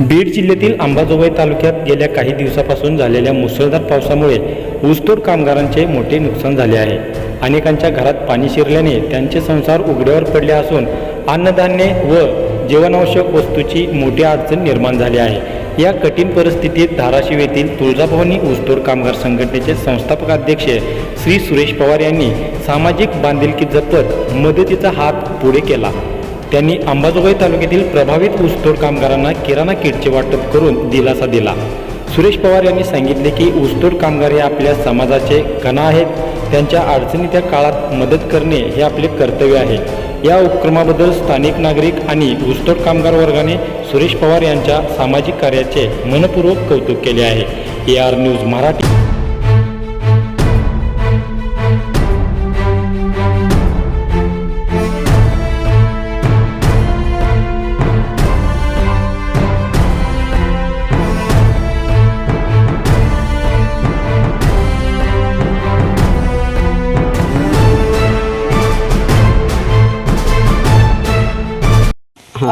बीड जिल्ह्यातील अंबाजोगाई तालुक्यात गेल्या काही दिवसापासून झालेल्या मुसळधार पावसामुळे ऊसतोड कामगारांचे मोठे नुकसान झाले आहे. अनेकांच्या घरात पाणी शिरल्याने त्यांचे संसार उघड्यावर पडले असून अन्नधान्य व जीवनावश्यक वस्तूची मोठी अडचण निर्माण झाली आहे. या कठीण परिस्थितीत धाराशिव येथील तुळजाभवानी ऊसतोड कामगार संघटनेचे संस्थापक अध्यक्ष श्री सुरेश पवार यांनी सामाजिक बांधिलकी जपत मदतीचा हात पुढे केला. त्यांनी अंबाजोगाई तालुक्यातील प्रभावित ऊसतोड कामगारांना किराणा किटचे वाटप करून दिलासा दिला. सुरेश पवार यांनी सांगितले की ऊसतोड कामगार हे आपल्या समाजाचे कणा आहेत. त्यांच्या अडचणीच्या काळात मदत करणे हे आपले कर्तव्य आहे. या उपक्रमाबद्दल स्थानिक नागरिक आणि ऊसतोड कामगार वर्गाने सुरेश पवार यांच्या सामाजिक कार्याचे मनपूर्वक कौतुक केले आहे. A R news Marathi.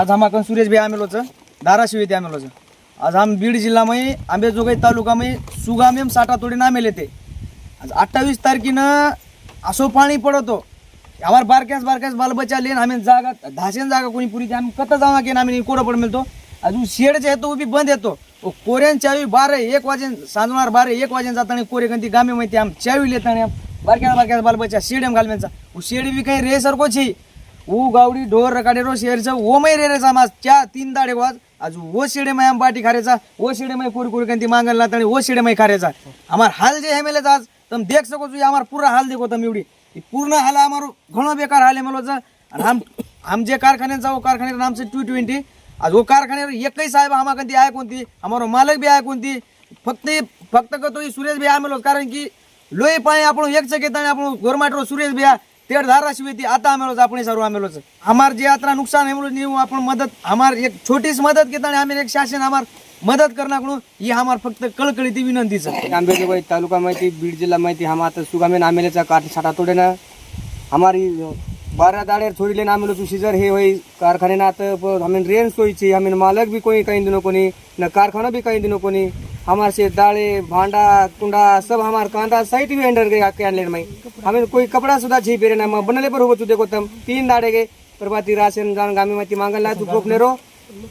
आज हम आपण सुरेश भाई आमेलोचं धाराशिव येथे आमेलोचं. आज हम बीड जिल्ह्यामध्ये आंबेजोगाई तालुकामध्ये सुगामेम साठा तोडी नामेल येते. आज अठ्ठावीस तारखेनं असो पाणी पडतो. यावर बारक्यास बारक्यास बालबच्चा लेन आम्ही जागा धाशेन जागा कोणी पुरी आम्ही कत जाऊ ना आम्ही कोरं पड मिळतो. अजून शेडच्या येतो उभी बंद येतो. कोऱ्यान चावी बारे एक वाजेन सांजणार बारे एक वाजेन जाताना कोरे गंती गामे माहिती आम चावी लेताना. बारक्या बारक्यास बालबच्चा शेडम घालमेचा. शेड बी काही रे सरको ऊ गावडी ढोर रकाडेरो शेरचा ओमय रे मास च्या तीन दाडे वाज. आज ओ शिडेमय आंबाटी खारेचा. ओ शिडेमय कुरकुरकंती मांगल ना ओ शिडेमय खारेचा. आमार हाल जे हेमेले आज तम देख सको छो आमार पूरा हाल देखो तम एवढी. पूर्ण हाल आमार घणो बेकार हाल हेमेलोचा आणि आम आम जे कारखान्यात ओ कारखान्याचं आमचे टू ट्वेंटी. आज ओ कारखान्यावर एकही साहेब आमाकंती आहे कोणती? आमारो मालक बी आहे कोणती? फक्त फक्त करतो सुरेश बी आमेलोच कारण की लोई पाणी आपण एकच आणि आपण गोरमाटरो सुरेश बिया भाई तेड धाराशिव ती आता आमेलोच आपण सर्व आमेलोच हमार जे आता नुकसान आहे म्हणून न्यू आपण मदत. हमार एक छोटीच मदत घेता आणि आम्ही एक शासन हमार मदत करण्याकडून ही हमार फक्त कळकळी ती विनंतीच आहे. आंबेजोगाई तालुका माहिती बीड जिल्हा माहिती हम आता सुगामेन आमेलेचा काठ साठा तोडेना. हमारी बारा दाड़े छोड़ी लेना हमें लोग सीजर हे होई कारखाने ना तो हमें रेन सोई छी हमें मालक भी कोई कहीं दिनों को नहीं न कारखाना भी कहीं दिनों को नहीं हमारे से दाड़े भांडा कुंडा सब हमार कांदा साइट भी अंडर गए आपके आनलेन में हमें कोई कपड़ा सुधा छी पेरे ना बनले पर हो देखो तम. तीन दाड़े गए प्रभाती राशन जान गामी माती मांगल ला तू कोपने रो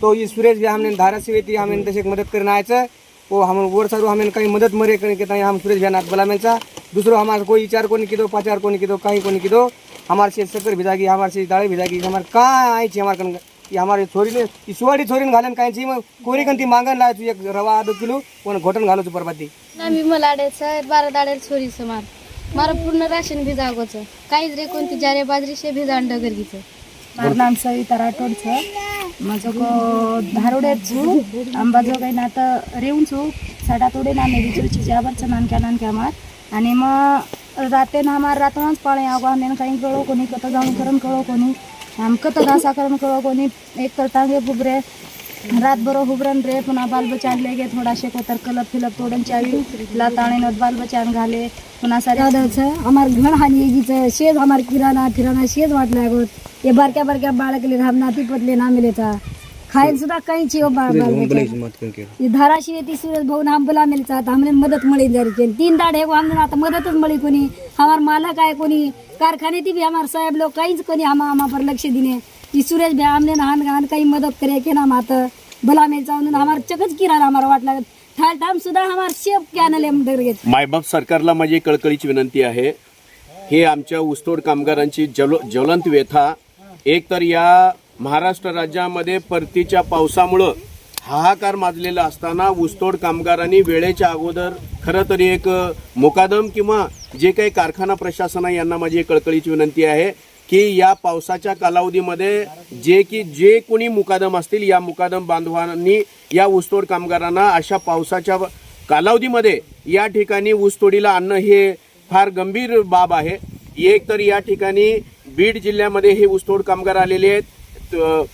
तो ये सुरेश भी हमने धाराशिव येते हमें तसे मदत करना आयचं. वो हम वर सर हमें कहीं मदद मरे करने के ताई हम सुरेश भैया नाथ बलामेंचा। दूसरो हमारा कोई विचार कोनी किदो पाचार कोनी किदो कहीं कोनी किदो हमारे से शक्कर भिजागी हमारे से दाळे भिजागी हमारे कहाँ आई थी हमारे कन कि हमारे छोरी ने ई सुवाडी छोरीन घालन काही छी मग कोरी कंती मागन लाय तू एक रवा आधो किलो कोण घोटन घालो तू परबाती आम्ही मला आडायचं बारा दाड्याला छोरी मार मारा पूर्ण राशन भिजावचं काहीच रे कोणती जारे बाजरी शे भिजावण माझं नाम सविता राठोडचं माझं धारोड्याचू अंबाजोगाई नातं रेवचू साडातोडे नामे विजूची जाबरचं नानक्या नानक्या मार आणि मग राते ना मार रातोनाच पाळे आव्हान नेन काही कळो कोणी कथं जाऊन करण कळो कोणी. आमकं तर घासा करण कळो कोणी. एक तर टांगे रातभर हुबरन रे पुन्हा बाल बचान थोडाशे थोडा शेकोतर कलप फिलप तोडून चावी लात आणेन बाल घाले पुन्हा सारे हमार घण हानी शेज हमार किराणा फिराणा शेज वाटला गोत हे बारक्या बारक्या बाळकले रामना तिपतले ना मिलेचा खायला सुद्धा काही हो बाळ धाराशी येते ती सूरज भाऊ आंबला मिलचा आमले मदत मिळेल जरी केली. तीन दाड हे हो आमने आता मदतच मिळी कोणी. हमार मालक आहे कोणी. कारखाने ती बी हमार साहेब लोक काहीच कोणी हमा लक्ष दिने की सुरेश भाई हमने नहान गहान काही मदत करे के ना मात. भला मिलचा जाऊन हमार चकच किरा आम्हाला वाट लागत. ठाल ठाम सुद्धा हमार शेप कॅनल मायबाप सरकारला माझी कळकळीची विनंती आहे. हे आमच्या ऊसतोड कामगारांची जल ज्वलंत व्यथा. एक तर या महाराष्ट्र राज्यामध्ये परतीच्या पावसामुळं हाहाकार माजलेला असताना ऊसतोड कामगारांनी वेळेच्या अगोदर खरं तरी एक मुकादम किंवा जे काही कारखाना प्रशासन आहे यांना माझी एक कळकळीची विनंती आहे. की या पावसाच्या कालावधीमध्ये जे की जे कोणी मुकादम असतील या मुकादम बांधवांनी या ऊसतोड कामगारांना अशा पावसाच्या कालावधीमध्ये या ठिकाणी ऊसतोडीला आणणं हे फार गंभीर बाब आहे. एक तर या ठिकाणी बीड जिल्ह्यामध्ये हे ऊसतोड कामगार आलेले आहेत. त-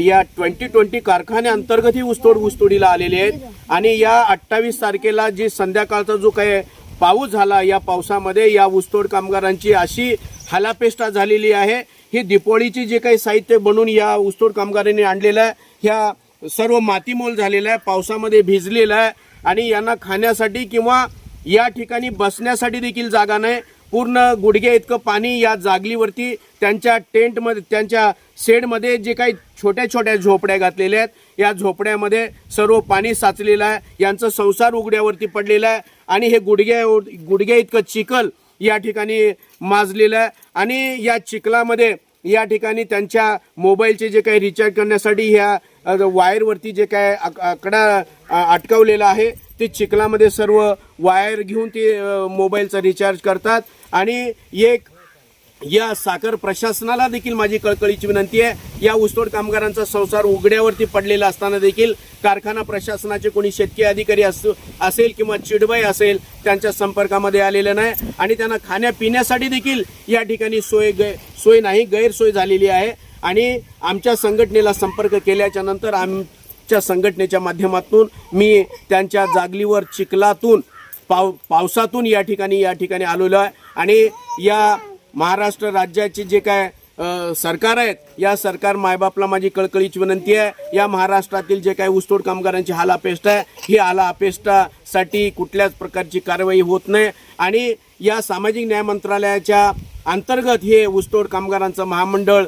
या ट्वेंटी ट्वेंटी कारखाने ही ऊसतोड ऊसतोडीला आलेले आहेत. आणि या अठ्ठावीस तारखेला जी संध्याकाळचा जो काही पाऊस झाला या पावसामध्ये या ऊसतोड कामगारांची अशी हालापेष्टा झालेली आहे. ही दिपोळीची जे काही साहित्य बनवून या ऊसतोड कामगारांनी आणलेलं आहे. ह्या सर्व मातीमोल झालेलं आहे पावसामध्ये भिजलेलं आहे. आणि यांना खाण्यासाठी किंवा या ठिकाणी बसण्यासाठी देखील जागा नाही. पूर्ण गुडघे इतकं पाणी या जागलीवरती त्यांच्या टेंटमध्ये त्यांच्या शेडमध्ये जे काही छोट्या छोट्या झोपड्या घातलेल्या आहेत या झोपड्यामध्ये सर्व पाणी साचलेलं आहे. यांचं संसार उघड्यावरती पडलेला आहे. आणि हे गुडघ्या गुडघ्या इतकं चिखल या ठिकाणी माजलेलं आहे. आणि या चिखलामध्ये या ठिकाणी त्यांच्या मोबाईलचे जे काही रिचार्ज करण्यासाठी ह्या वायरवरती जे काय आक- आकडा अटकवलेला आहे ते चिखलामध्ये सर्व वायर घेऊन ते मोबाईलचा रिचार्ज करतात. आणि एक या साखर प्रशासनाला देखील माझी कळकळीची विनंती आहे. या ऊसतोड कामगारांचा संसार उघड्यावरती पडलेला असताना देखील कारखाना प्रशासनाचे कोणी शेतकी अधिकारी असो असेल किंवा चिडबाई असेल त्यांच्या संपर्कामध्ये आलेलं नाही. आणि त्यांना खाण्यापिण्यासाठी देखील या ठिकाणी सोय गै सोय नाही गैरसोय झालेली आहे. आणि आमच्या संघटनेला संपर्क केल्याच्यानंतर आमच्या संघटनेच्या माध्यमातून मी त्यांच्या जागलीवर चिखलातून पाव पावसातून या ठिकाणी या ठिकाणी आलेलो आहे. आणि या महाराष्ट्र राज्याचे जे काय सरकार आहेत या सरकार मायबापला माझी कळकळीची विनंती आहे. या महाराष्ट्रातील जे काही ऊसतोड कामगारांची हाल अपेष्ट आहे ही हाल अपेष्टासाठी कुठल्याच प्रकारची कारवाई होत नाही. आणि या सामाजिक न्याय मंत्रालयाच्या अंतर्गत हे ऊसतोड कामगारांचं महामंडळ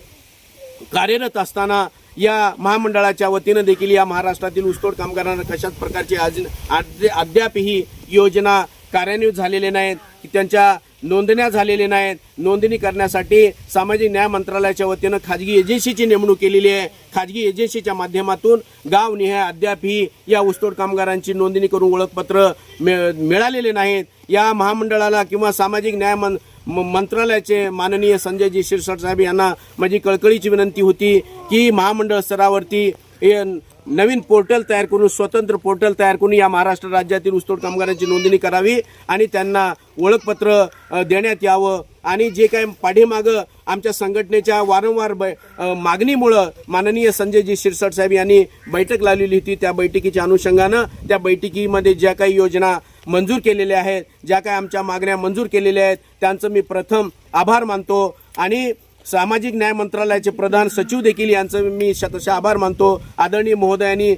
कार्यरत असताना या महामंडळाच्या वतीनं देखील या महाराष्ट्रातील ऊसतोड कामगारांना कशाच प्रकारची आज आज- अद्याप ही योजना कार्यान्वित झालेले नाहीत. की त्यांच्या नोंदण्या झालेल्या नाहीत. नोंदणी करण्यासाठी सामाजिक न्याय मंत्रालयाच्या वतीनं खाजगी एजन्सीची नेमणूक केलेली आहे. खाजगी एजन्सीच्या माध्यमातून गावनिहाय अद्याप ही या ऊसतोड कामगारांची नोंदणी करून ओळखपत्र मिळालेले नाहीत. या महामंडळाला किंवा सामाजिक न्याय मं म- मंत्रालयाचे माननीय संजयजी शिरसाट साहेब यांना माझी कळकळीची विनंती होती की महामंडळ स्तरावरती हे नवीन पोर्टल तयार करून स्वतंत्र पोर्टल तयार करून या महाराष्ट्र राज्यातील ऊसतोड कामगारांची नोंदणी करावी आणि त्यांना ओळखपत्र देण्यात यावं. आणि जे काय पाठीमागं आमच्या संघटनेच्या वारंवार बै मागणीमुळं माननीय संजयजी शिरसाट साहेब यांनी बैठक लावलेली होती त्या बैठकीच्या अनुषंगानं. त्या बैठकीमध्ये ज्या काही योजना मंजूर केलेल्या आहेत ज्या काही आमच्या मागण्या मंजूर केलेल्या आहेत त्यांचं मी प्रथम आभार मानतो. आणि सामाजिक न्याय मंत्रालयाचे प्रधान सचिव देखील यांचं मी शतशः आभार मानतो. आदरणीय महोदयांनी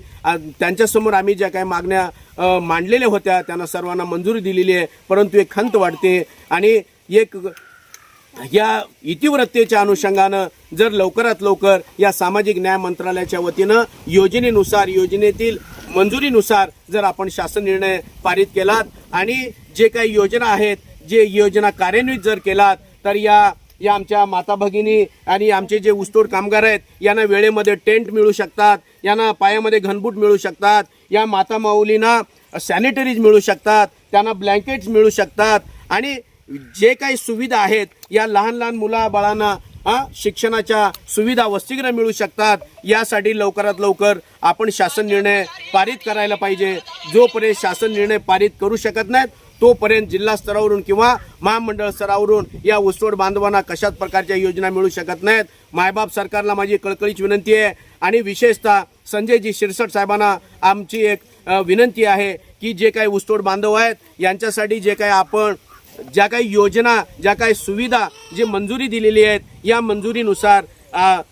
त्यांच्यासमोर आम्ही ज्या काही मागण्या मांडलेल्या होत्या त्यांना सर्वांना मंजुरी दिलेली आहे. परंतु एक खंत वाटते आणि एक या इतिवृत्तेच्या अनुषंगानं जर लवकरात लवकर या सामाजिक न्याय मंत्रालयाच्या वतीनं योजनेनुसार योजनेतील मंजुरीनुसार जर आपण शासन निर्णय पारित केलात आणि जे काही योजना आहेत जे योजना कार्यान्वित जर केलात तर या या आमच्या माता भगिनी आणि आमचे जे ऊसतोड कामगार आहेत यांना वेळेमध्ये टेंट मिळू शकतात यांना पायामध्ये घनबूट मिळू शकतात या माता माऊलींना सॅनिटरीज मिळू शकतात त्यांना ब्लँकेट्स मिळू शकतात आणि जे काही सुविधा आहेत या लहान लहान मुला बाळांना हा, शिक्षणाच्या सुविधा वसतिगृह मिळू शकतात यासाठी लवकरात लवकर आपण शासन निर्णय पारित करायला पाहिजे. जोपर्यंत शासन निर्णय पारित करू शकत नाहीत तोपर्यंत जिल्हा स्तरावरून किंवा महामंडळ स्तरावरून या ऊसतोड बांधवांना कशाच प्रकारच्या योजना मिळू शकत नाहीत. मायबाप सरकारला माझी कळकळीची विनंती आहे. आणि विशेषतः संजयजी शिरसट साहेबांना आमची एक विनंती आहे की जे काही ऊसतोड बांधव आहेत यांच्यासाठी जे काही आपण ज्या काही योजना ज्या काही सुविधा जी मंजुरी दिलेली आहेत या मंजुरीनुसार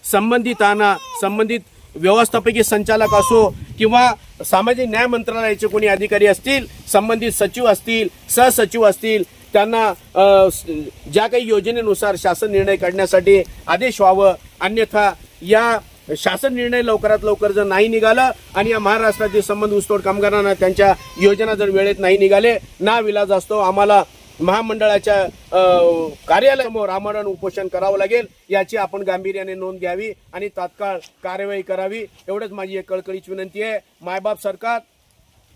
संबंधितांना संबंधित व्यवस्थापकीय संचालक असो किंवा सामाजिक न्याय मंत्रालयाचे कोणी अधिकारी असतील संबंधित सचिव असतील सहसचिव असतील त्यांना ज्या काही योजनेनुसार शासन निर्णय काढण्यासाठी आदेश व्हावं. अन्यथा या शासन निर्णय लवकरात लवकर जर नाही निघालं आणि या महाराष्ट्रातील संबंध ऊसतोड कामगारांना त्यांच्या योजना जर वेळेत नाही निघाले ना विलाज असतो. आम्हाला महामंडळाच्या कार्यालयासमोर आमरण उपोषण करावं लागेल याची आपण गांभीर्याने नोंद घ्यावी आणि तात्काळ कार्यवाही करावी एवढंच माझी एक कळकळीची विनंती आहे. मायबाप सरकार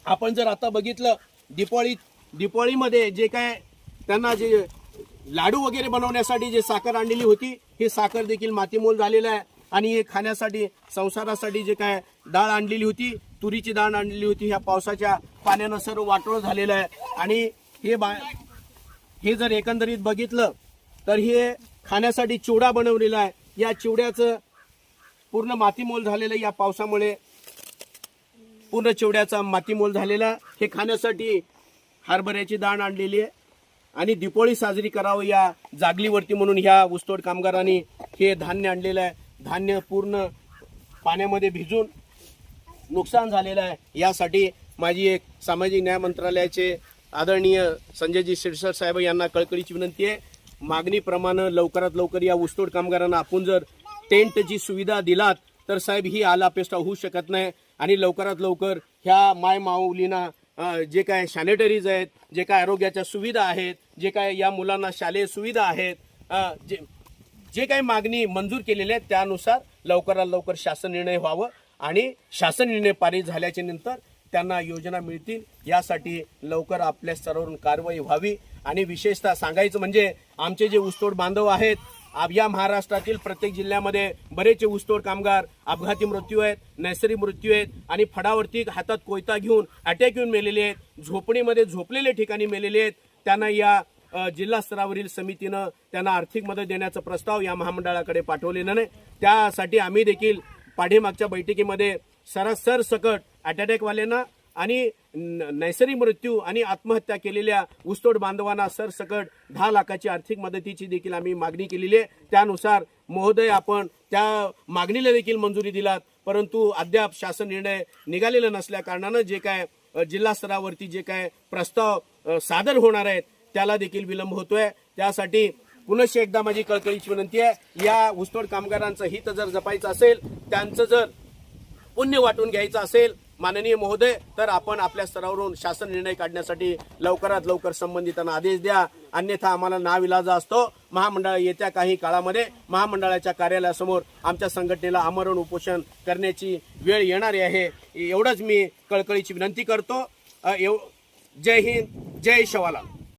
आपण जर आता बघितलं दिपाळी दिपाळीमध्ये जे काय त्यांना जे लाडू वगैरे बनवण्यासाठी जे साखर आणलेली होती ही साखर देखील मातीमोल झालेलं आहे. आणि हे खाण्यासाठी संसारासाठी जे काय डाळ आणलेली होती तुरीची डाळ आणलेली होती ह्या पावसाच्या पाण्यानं सर्व वाटोळ झालेलं आहे. आणि हे बा हे जर एकंदरीत बघितलं तर हे खाण्यासाठी चिवडा बनवलेला आहे. या चिवड्याचं पूर्ण मातीमोल झालेलं आहे या पावसामुळे. पूर्ण चिवड्याचा मातीमोल झालेला. हे खाण्यासाठी हरभऱ्याची दाण आणलेली आहे. आणि दिपोळी साजरी करावं या जागलीवरती म्हणून ह्या ऊसतोड कामगारांनी हे धान्य आणलेलं आहे. धान्य पूर्ण पाण्यामध्ये भिजून नुकसान झालेलं आहे. यासाठी माझी एक सामाजिक न्याय मंत्रालयाचे आदरणीय संजयजी शिरसर साहेब यांना कळकळीची विनंती आहे. मागणीप्रमाणे लवकरात लवकर या ऊसतोड कामगारांना आपण जर टेंटची सुविधा दिलात तर साहेब ही आलापेष्टा होऊ शकत नाही. आणि लवकरात लवकर ह्या माय माऊलींना जे काय सॅनिटरीज आहेत जे काय आरोग्याच्या सुविधा आहेत जे काय या मुलांना शालेय सुविधा आहेत जे जे काही मागणी मंजूर केलेल्या आहेत त्यानुसार लवकरात लवकर शासन निर्णय व्हावं. आणि शासन निर्णय पारित झाल्याच्यानंतर त्यांना योजना मिळतील यासाठी लवकर आपल्या स्तरावरून कारवाई व्हावी. आणि विशेषतः सांगायचं म्हणजे आमचे जे ऊसतोड बांधव आहेत या महाराष्ट्रातील प्रत्येक जिल्ह्यामध्ये बरेचसे ऊसतोड कामगार अपघाती मृत्यू आहेत नैसर्गिक मृत्यू आहेत आणि फडावरती हातात कोयता घेऊन अटॅक येऊन मेलेले आहेत झोपडीमध्ये झोपलेले ठिकाणी मेलेले आहेत. त्यांना या जिल्हा स्तरावरील समितीनं त्यांना आर्थिक मदत देण्याचा प्रस्ताव या महामंडळाकडे पाठवलेला नाही. त्यासाठी आम्ही देखील पाठीमागच्या बैठकीमध्ये सरासर सकट अटॅकवाल्यांना आणि न- नैसर्गिक मृत्यू आणि आत्महत्या केलेल्या ऊसतोड बांधवांना सरसकट दहा लाखाची आर्थिक मदतीची देखील आम्ही मागणी केलेली आहे. त्यानुसार महोदय आपण त्या मागणीला देखील मंजुरी दिलात. परंतु अद्याप शासन निर्णय निघालेला नसल्या कारणानं जे काय जिल्हास्तरावरती जिल्हा स्तरावरती जे काय प्रस्ताव सादर होणार आहेत त्याला देखील विलंब होतोय. त्यासाठी पुनश्च एकदा माझी कळकळीची विनंती आहे या ऊसतोड कामगारांचं हित जर जपायचं असेल त्यांचं जर पुण्य वाटून घ्यायचं असेल माननीय महोदय तर आपण आपल्या स्तरावरून शासन निर्णय काढण्यासाठी लवकरात लवकर संबंधितांना आदेश द्या. अन्यथा आम्हाला नाविलाजा असतो. महामंडळ येत्या काही काळामध्ये महामंडळाच्या कार्यालयासमोर आमच्या संघटनेला आमरण उपोषण करण्याची वेळ येणारी आहे. एवढंच मी कळकळीची विनंती करतो. एव जय हिंद जय शवालाल.